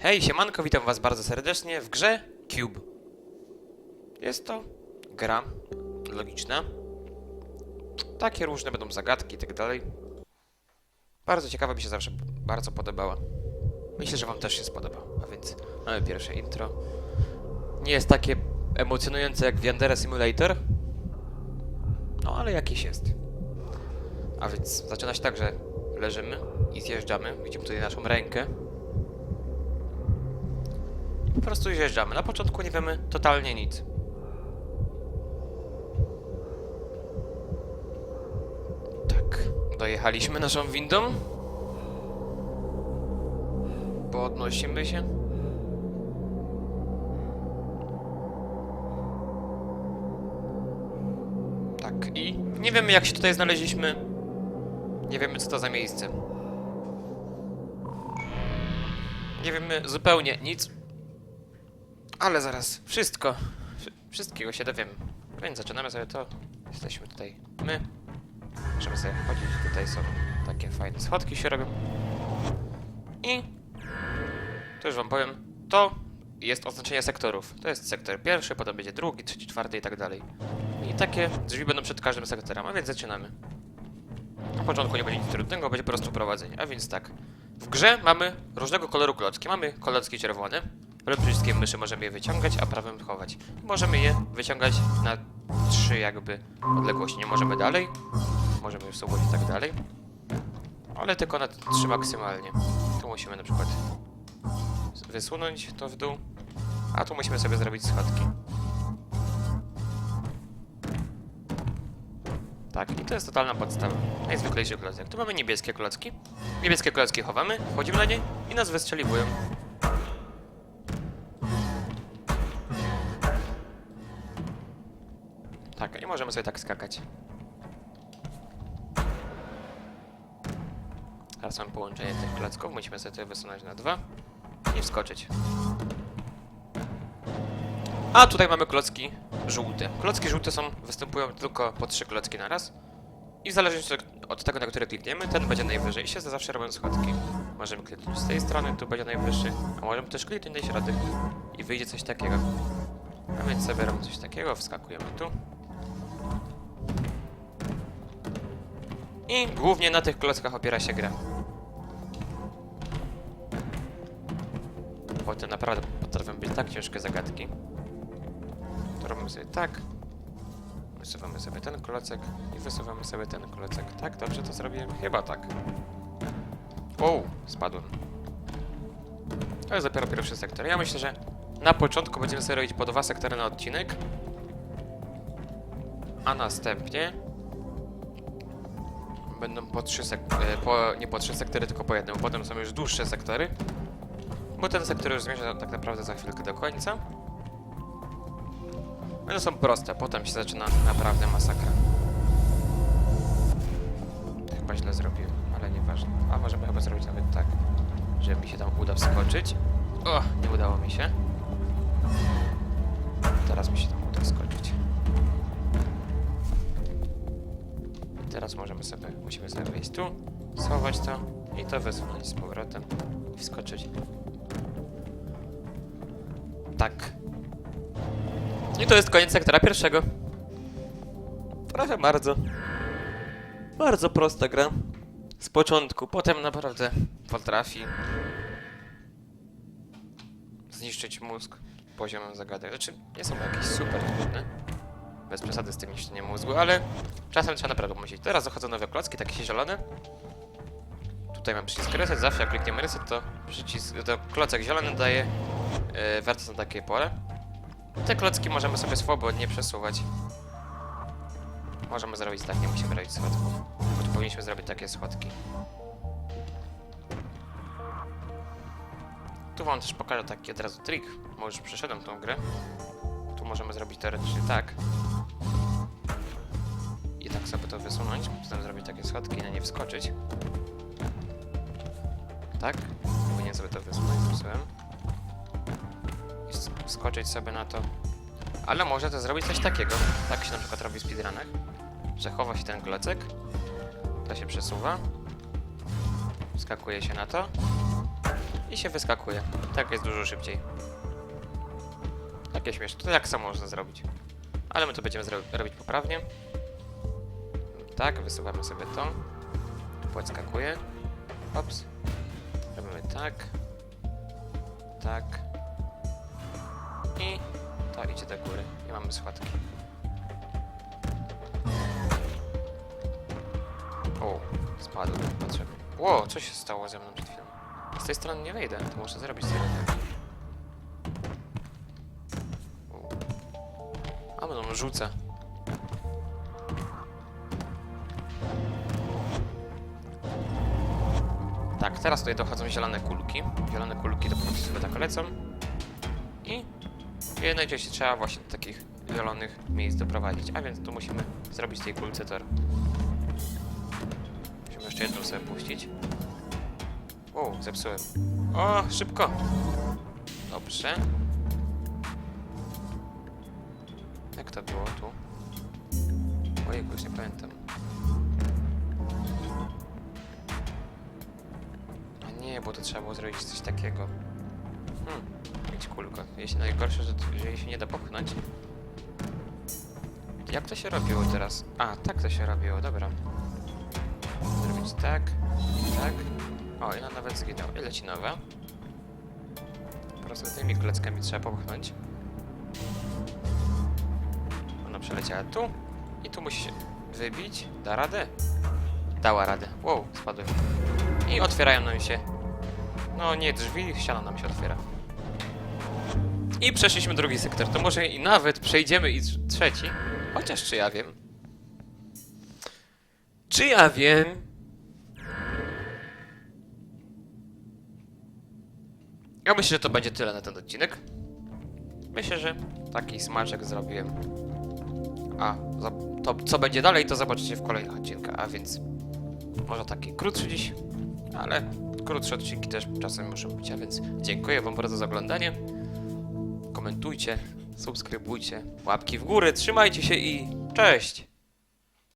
Hej, siemanko, witam was bardzo serdecznie w grze Cube. Jest to gra logiczna. Takie różne będą zagadki i tak dalej. Bardzo ciekawa mi się zawsze bardzo podobała. Myślę, że wam też się spodoba. A więc mamy pierwsze intro. Nie jest takie emocjonujące jak w Yandere Simulator. No, ale jakieś jest. A więc zaczyna się tak, że leżymy i zjeżdżamy. Widzimy tutaj naszą rękę. Po prostu zjeżdżamy. Na początku nie wiemy totalnie nic. Tak, dojechaliśmy naszą windą. Podnosimy się. Tak, i nie wiemy jak się tutaj znaleźliśmy. Nie wiemy co to za miejsce. Nie wiemy zupełnie nic. Ale zaraz wszystko, wszy- wszystkiego się dowiemy. Więc zaczynamy sobie to. Jesteśmy tutaj my. Możemy sobie chodzić. Tutaj są takie fajne schodki się robią. I to już wam powiem. To jest oznaczenie sektorów. To jest sektor pierwszy, potem będzie drugi, trzeci, czwarty i tak dalej. I takie drzwi będą przed każdym sektorem, a więc zaczynamy. Na początku nie będzie nic trudnego, będzie po prostu prowadzenie. A więc tak. W grze mamy różnego koloru klocki. Mamy klocki czerwone. Lewym przyciskiem myszy możemy je wyciągać, a prawym chować. Możemy je wyciągać na trzy jakby odległości. Nie możemy dalej. Możemy już sobie tak dalej. Ale tylko na trzy maksymalnie. Tu musimy na przykład wysunąć to w dół. A tu musimy sobie zrobić schodki. Tak, i to jest totalna podstawa. Najzwyklejszy klocek. Tu mamy niebieskie klocki. Niebieskie klocki chowamy, wchodzimy na nie i nas wystrzeliwują. Tak, i możemy sobie tak skakać. Teraz mamy połączenie tych klocków. Musimy sobie to wysunąć na dwa i wskoczyć. A tutaj mamy klocki żółte. Klocki żółte są, występują tylko po trzy klocki na raz. I w zależności od- tego, na który klikniemy, ten będzie najwyżej. I się zawsze robią schodki. Możemy kliknąć z tej strony, tu będzie najwyższy. A możemy też kliknąć na środek i wyjdzie coś takiego. A więc sobie robimy coś takiego, wskakujemy tu. I głównie na tych klockach opiera się gra. Potem naprawdę potrafią być tak ciężkie zagadki. To robimy sobie tak. Wysuwamy sobie ten klocek i wysuwamy sobie ten klocek. Tak, dobrze to zrobiłem? Chyba tak. O, spadłem. To jest dopiero pierwszy sektor. Ja myślę, że na początku będziemy sobie robić po dwa sektory na odcinek. A następnie będą po trzy sek e, nie po trzy sektory, tylko po jednym. Potem są już dłuższe sektory. Bo ten sektor już zmierza tak naprawdę za chwilkę do końca. One są proste, potem się zaczyna naprawdę masakra. Chyba źle zrobiłem, ale nieważne. A możemy chyba zrobić nawet tak, że mi się tam uda wskoczyć. O, nie udało mi się. Teraz mi się tam uda wskoczyć. Teraz możemy sobie, musimy sobie wejść tu, schować to i to wysunąć z powrotem i wskoczyć. Tak. I to jest koniec sektora pierwszego. Proszę bardzo. Bardzo prosta gra. Z początku, potem naprawdę potrafi zniszczyć mózg poziomem zagadek. Znaczy, nie są jakieś super trudne. Bez przesady z tym niszczeniem mózgu, ale czasem trzeba naprawdę pomyśleć. Teraz dochodzą nowe klocki, takie się zielone. Tutaj mam przycisk reset, zawsze jak klikniemy reset, to przycisk, to klocek zielony daje yy, wertes na takie pole. Te klocki możemy sobie swobodnie przesuwać. Możemy zrobić tak, nie musimy robić schodków. Tu powinniśmy zrobić takie schodki. Tu wam też pokażę taki od razu trik, bo już przeszedłem tą grę. Tu możemy zrobić teoretycznie tak. Sobie to wysunąć, potem zrobić takie schodki i na nie wskoczyć. Tak? Powinien sobie to wysunąć, wysunąłem i skoczyć sobie na to. Ale może to zrobić coś takiego. Tak się na przykład robi w speedrunach, że chowa się ten klocek, to się przesuwa, skakuje się na to i się wyskakuje. Tak jest dużo szybciej. Takie śmieszne. To tak samo można zrobić. Ale my to będziemy robić poprawnie. Tak, wysuwamy sobie to. Podskakuje. Ops. Robimy tak. Tak. I to idzie do góry. I mamy schodki. O, spadł. Patrzę. Ło, co się stało ze mną przed chwilą? Z tej strony nie wejdę, to muszę zrobić sobie tak. A, no rzucę. Teraz tutaj dochodzą zielone kulki. Zielone kulki to po prostu sobie tak lecą. I je najczęściej trzeba właśnie do takich zielonych miejsc doprowadzić. A więc tu musimy zrobić tej kulce tor. Musimy jeszcze jedną sobie puścić. Wow, zepsułem. O, szybko! Dobrze. Jak to było tu? Ojej, już nie pamiętam. Nie, bo to trzeba było zrobić coś takiego. Hmm, mieć kulko. Jeśli najgorsze, że, że jej się nie da popchnąć. Jak to się robiło teraz? A, tak to się robiło, dobra. Zrobić tak, tak. O, i ona nawet zginęła. I leci nowa. Po prostu tymi klockami trzeba popchnąć. Ona przeleciała tu. I tu musi się wybić. Da radę? Dała radę. Wow, spadły. I otwierają nam się. No nie drzwi, ściana nam się otwiera. I przeszliśmy drugi sektor. To może i nawet przejdziemy i trz- trzeci. Chociaż czy ja wiem? Czy ja wiem? Ja myślę, że to będzie tyle na ten odcinek. Myślę, że taki smaczek zrobiłem. A, to co będzie dalej, to zobaczycie w kolejnych odcinkach, a więc może taki krótszy dziś, ale krótsze odcinki też czasem muszą być, a więc dziękuję wam bardzo za oglądanie. Komentujcie, subskrybujcie, łapki w górę, trzymajcie się i cześć!